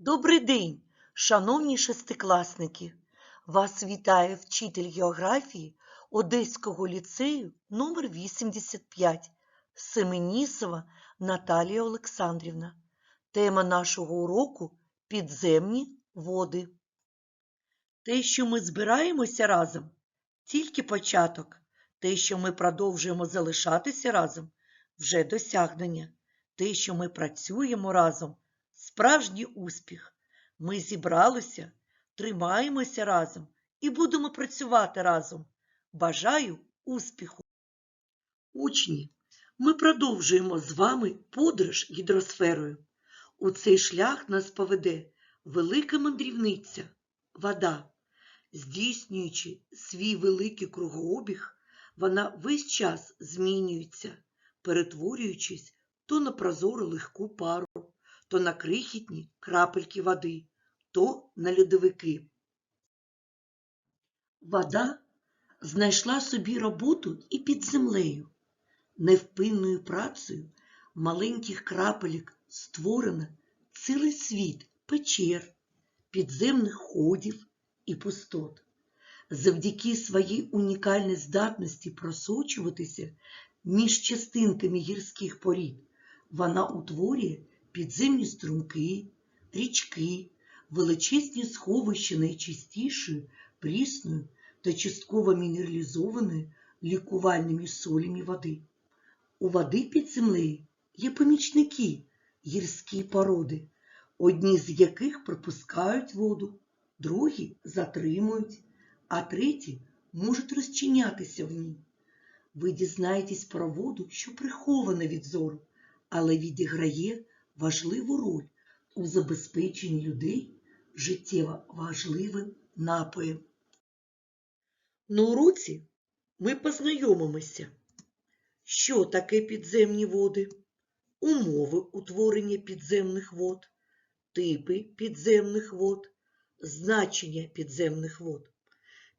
Добрий день, шановні шестикласники! Вас вітає вчитель географії Одеського ліцею номер 85 Семенісова Наталія Олександрівна. Тема нашого уроку підземні води. Те, що ми збираємося разом, тільки початок. Те, що ми продовжуємо залишатися разом, вже досягнення. Те, що ми працюємо разом, справжній успіх. Ми зібралися, тримаємося разом і будемо працювати разом. Бажаю успіху! Учні, ми продовжуємо з вами подорож гідросферою. У цей шлях нас поведе велика мандрівниця – вода. Здійснюючи свій великий кругообіг, вона весь час змінюється, перетворюючись то на прозору легку пару, то на крихітні крапельки води, то на льодовики. Вода знайшла собі роботу і під землею. Невпинною працею маленьких крапелек створено цілий світ печер, підземних ходів і пустот. Завдяки своїй унікальній здатності просочуватися між частинками гірських порід, вона утворює підземні струмки, річки, величезні сховища найчистішої, прісної та частково мінералізованої лікувальними солями води. У води під землею є помічники гірські породи, одні з яких пропускають воду, другі затримують, а треті можуть розчинятися в ній. Ви дізнаєтесь про воду, що прихована від зору, але відіграє важливу роль у забезпеченні людей життєво важливим напоєм. На уроці ми познайомимося, що таке підземні води, умови утворення підземних вод, типи підземних вод, значення підземних вод.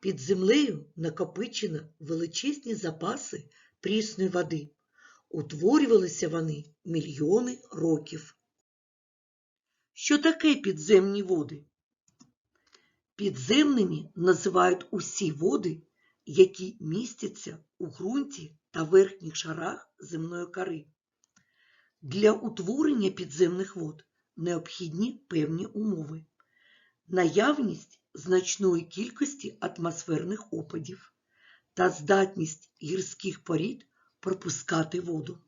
Під землею накопичено величезні запаси прісної води. Утворювалися вони мільйони років. Що таке підземні води? Підземними називають усі води, які містяться у ґрунті та верхніх шарах земної кори. Для утворення підземних вод необхідні певні умови. Наявність значної кількості атмосферних опадів та здатність гірських порід пропускати воду.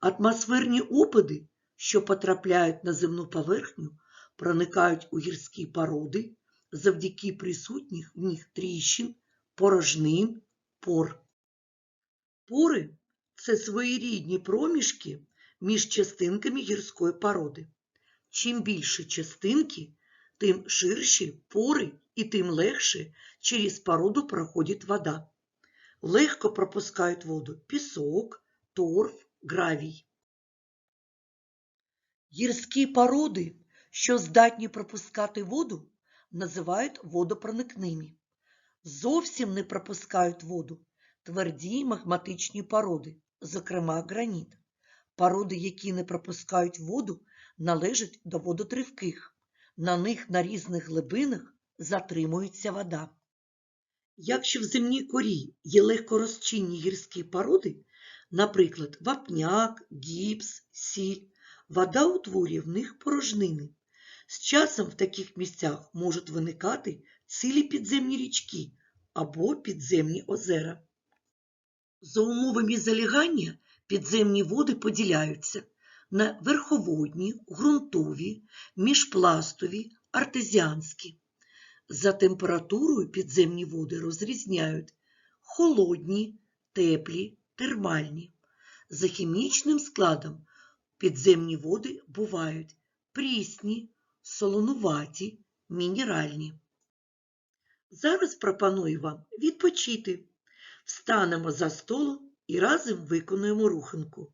Атмосферні опади, що потрапляють на земну поверхню, проникають у гірські породи завдяки присутніх в них тріщин, порожнин, пор. Пори це своєрідні проміжки між частинками гірської породи. Чим більше частинки, тим ширші пори і тим легше через породу проходить вода. Легко пропускають воду пісок, торф, гравій. Гірські породи, що здатні пропускати воду, називають водопроникними. Зовсім не пропускають воду тверді магматичні породи, зокрема граніт. Породи, які не пропускають воду, належать до водотривких. На них на різних глибинах затримується вода. Якщо в земній корі є легкорозчинні гірські породи, наприклад, вапняк, гіпс, сіль, вода утворює в них порожнини. З часом в таких місцях можуть виникати цілі підземні річки або підземні озера. За умовами залягання підземні води поділяються на верховодні, ґрунтові, міжпластові, артезіанські. За температурою підземні води розрізняють холодні, теплі, термальні. За хімічним складом підземні води бувають прісні, солонуваті, мінеральні. Зараз пропоную вам відпочити. Встанемо за столом і разом виконуємо руханку.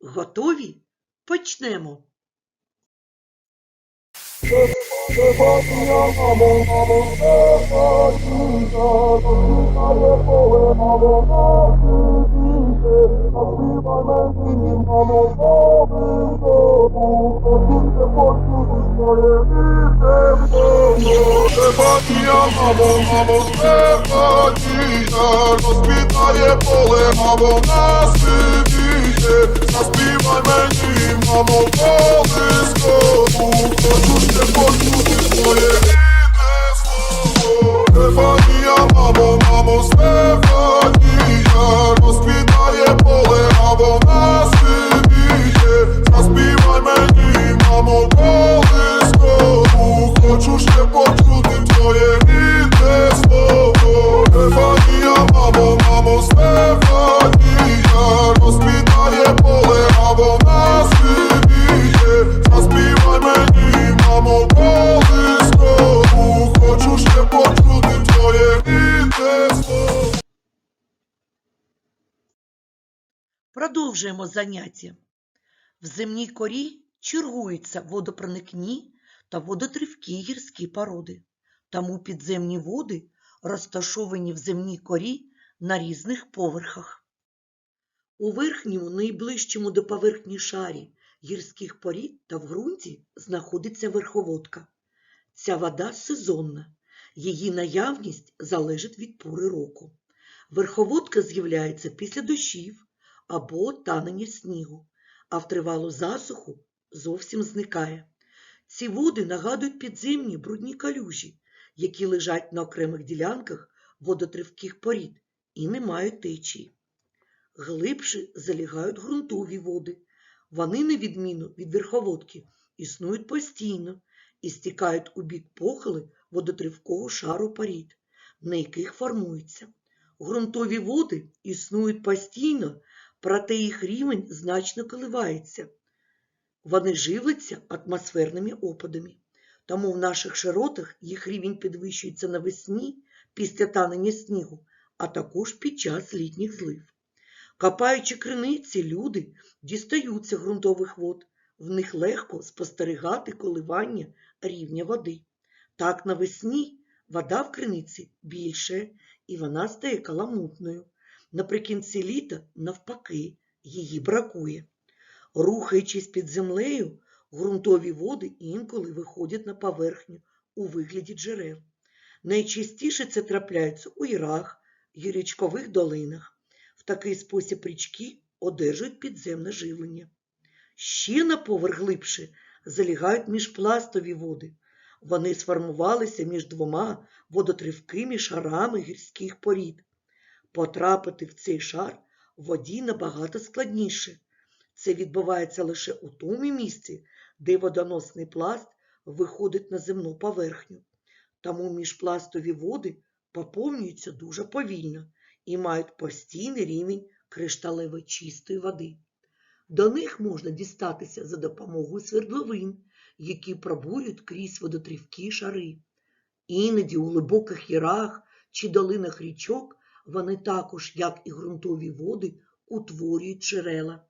Готові? Почнемо! Thank you. Стефанія, мамо, мамо, Стефанія, розквітає поле, мамо, на сивіє, заспівай мені, мамо, колискову, почути твоє рідне слово. Стефанія, мамо, мамо, Стефанія, розквітає поле, мамо, на сивіє, заспівай мені, мамо, колискову, хочу ще почути твоє рідне слово. Продовжуємо заняття. В земній корі чергуються водопроникні та водотривкі гірські породи. Тому підземні води розташовані в земній корі на різних поверхах. У верхньому, найближчому до поверхні шарі гірських порід та в ґрунті знаходиться верховодка. Ця вода сезонна, її наявність залежить від пори року. Верховодка з'являється після дощів або танення снігу, а в тривалу засуху зовсім зникає. Ці води нагадують підземні брудні калюжі, які лежать на окремих ділянках водотривких порід і не мають течії. Глибше залігають ґрунтові води. Вони, на відміну від верховодки, існують постійно і стікають у бік похили водотривкого шару порід, на яких формуються. Ґрунтові води існують постійно, проте їх рівень значно коливається. Вони живляться атмосферними опадами. Тому в наших широтах їх рівень підвищується навесні після танення снігу, а також під час літніх злив. Копаючи криниці, люди дістаються ґрунтових вод, в них легко спостерігати коливання рівня води. Так навесні вода в криниці більше і вона стає каламутною. Наприкінці літа, навпаки, її бракує. Рухаючись під землею, ґрунтові води інколи виходять на поверхню у вигляді джерел. Найчастіше це трапляється у ярах, гірячкових долинах. В такий спосіб річки одержують підземне живлення. Ще на поверх глибше залігають міжпластові води. Вони сформувалися між двома водотривкими шарами гірських порід. Потрапити в цей шар воді набагато складніше. Це відбувається лише у тому місці, де водоносний пласт виходить на земну поверхню. Тому міжпластові води поповнюються дуже повільно і мають постійний рівень кришталево чистої води. До них можна дістатися за допомогою свердловин, які пробурюють крізь водотрівкі шари. Іноді у глибоких ярах чи долинах річок вони також, як і ґрунтові води, утворюють джерела.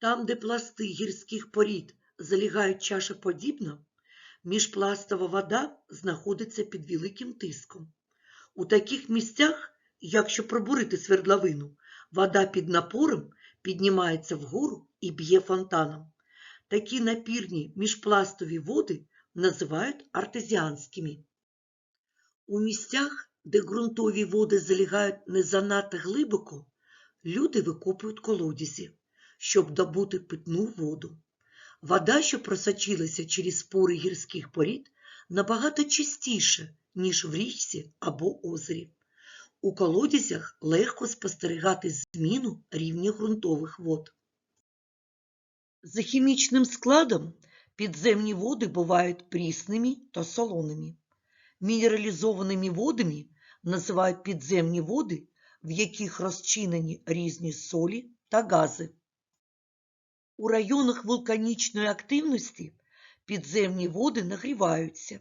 Там, де пласти гірських порід залігають чашеподібно, міжпластова вода знаходиться під великим тиском. У таких місцях, якщо пробурити свердловину, вода під напором піднімається вгору і б'є фонтаном. Такі напірні міжпластові води називають артезіанськими. У місцях, де ґрунтові води залігають не занадто глибоко, люди викопують колодязі, щоб добути питну воду. Вода, що просочилася через пори гірських порід, набагато чистіша, ніж в річці або озері. У колодязях легко спостерігати зміну рівня ґрунтових вод. За хімічним складом підземні води бувають прісними та солоними. Мінералізованими водами називають підземні води, в яких розчинені різні солі та гази. У районах вулканічної активності підземні води нагріваються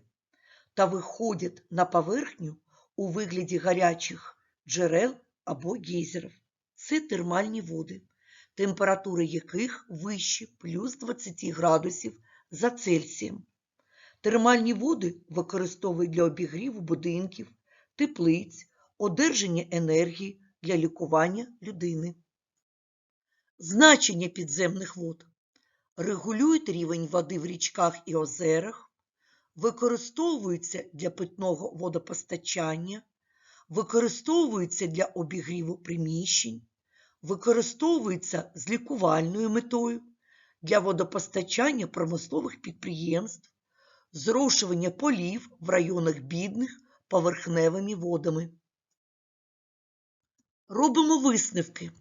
та виходять на поверхню у вигляді гарячих джерел або гейзерів. Це термальні води, температура яких вище плюс 20 градусів за Цельсієм. Термальні води використовують для обігріву будинків, теплиць, одержання енергії для лікування людини. Значення підземних вод регулюють рівень води в річках і озерах, використовуються для питного водопостачання, використовуються для обігріву приміщень, використовуються з лікувальною метою для водопостачання промислових підприємств, зрошування полів в районах бідних поверхневими водами. Робимо висновки.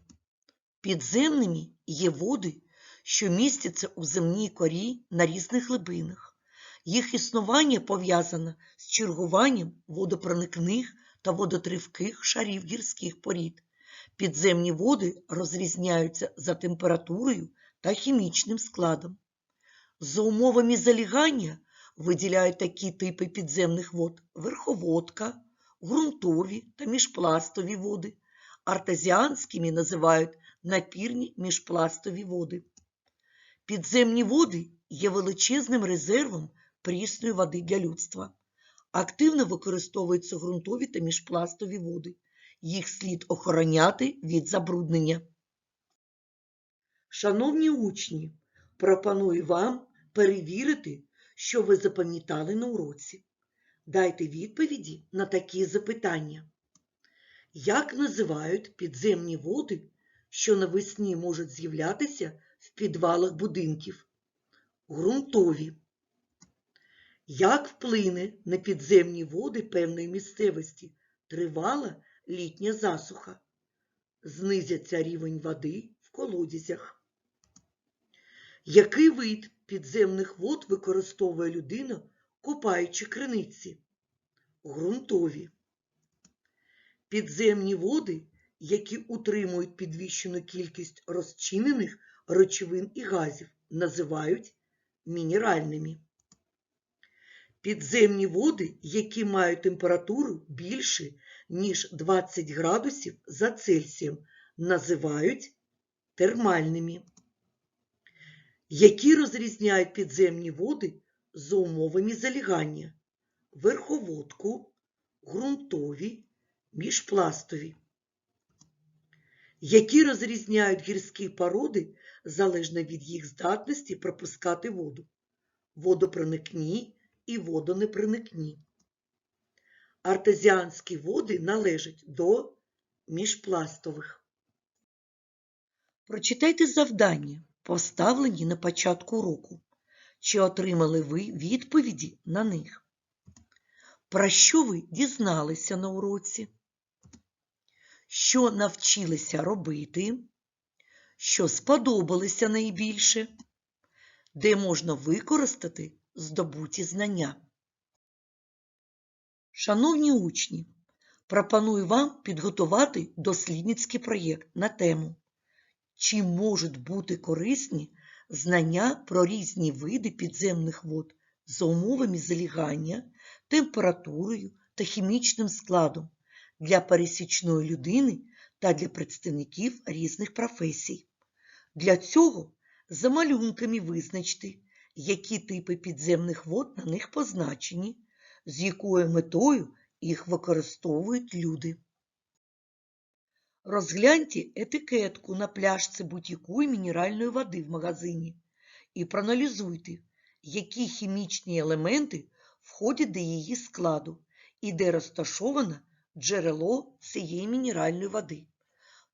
Підземними є води, що містяться у земній корі на різних глибинах. Їх існування пов'язане з чергуванням водопроникних та водотривких шарів гірських порід. Підземні води розрізняються за температурою та хімічним складом. За умовами залігання виділяють такі типи підземних вод верховодка, ґрунтові та міжпластові води. Артезіанськими називають напірні міжпластові води. Підземні води є величезним резервом прісної води для людства. Активно використовуються ґрунтові та міжпластові води. Їх слід охороняти від забруднення. Шановні учні, пропоную вам перевірити, що ви запам'ятали на уроці. Дайте відповіді на такі запитання. Як називають підземні води, що навесні можуть з'являтися в підвалах будинків? Ґрунтові. Як вплине на підземні води певної місцевості тривала літня засуха? Знизяться рівень води в колодязях. Який вид підземних вод використовує людина, копаючи криниці? Ґрунтові. Підземні води, які утримують підвищену кількість розчинених речовин і газів, називають мінеральними. Підземні води, які мають температуру більше, ніж 20 градусів за Цельсієм, називають термальними. Які розрізняють підземні води за умовами залігання, верховодку, ґрунтові, міжпластові. Які розрізняють гірські породи залежно від їх здатності пропускати воду, водопроникні і водонепроникні. Артезіанські води належать до міжпластових. Прочитайте завдання, поставлені на початку уроку. Чи отримали ви відповіді на них? Про що ви дізналися на уроці? Що навчилися робити? Що сподобалося найбільше? Де можна використати здобуті знання? Шановні учні, пропоную вам підготувати дослідницький проєкт на тему Чим можуть бути корисні знання про різні види підземних вод за умовами залігання, температурою та хімічним складом для пересічної людини та для представників різних професій. Для цього за малюнками визначте, які типи підземних вод на них позначені, з якою метою їх використовують люди. Розгляньте етикетку на пляшці будь-якої мінеральної води в магазині і проаналізуйте, які хімічні елементи входять до її складу і де розташоване джерело цієї мінеральної води.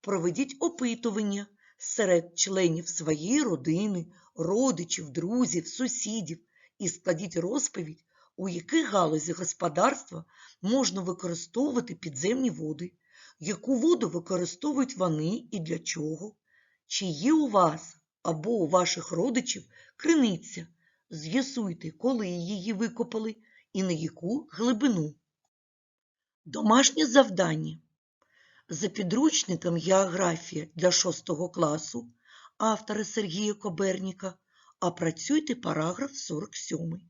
Проведіть опитування серед членів своєї родини, родичів, друзів, сусідів і складіть розповідь, у яких галузях господарства можна використовувати підземні води, яку воду використовують вони і для чого, чи є у вас або у ваших родичів криниця, з'ясуйте, коли її викопали і на яку глибину. Домашнє завдання. За підручником Географія для 6 класу автора Сергія Коберніка опрацюйте параграф 47.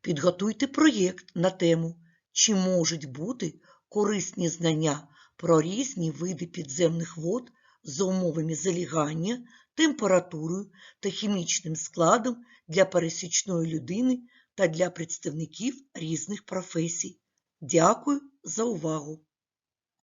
Підготуйте проєкт на тему Чи можуть бути корисні знання про різні види підземних вод за умовами залігання, температурою та хімічним складом для пересічної людини та для представників різних професій. Дякую за увагу!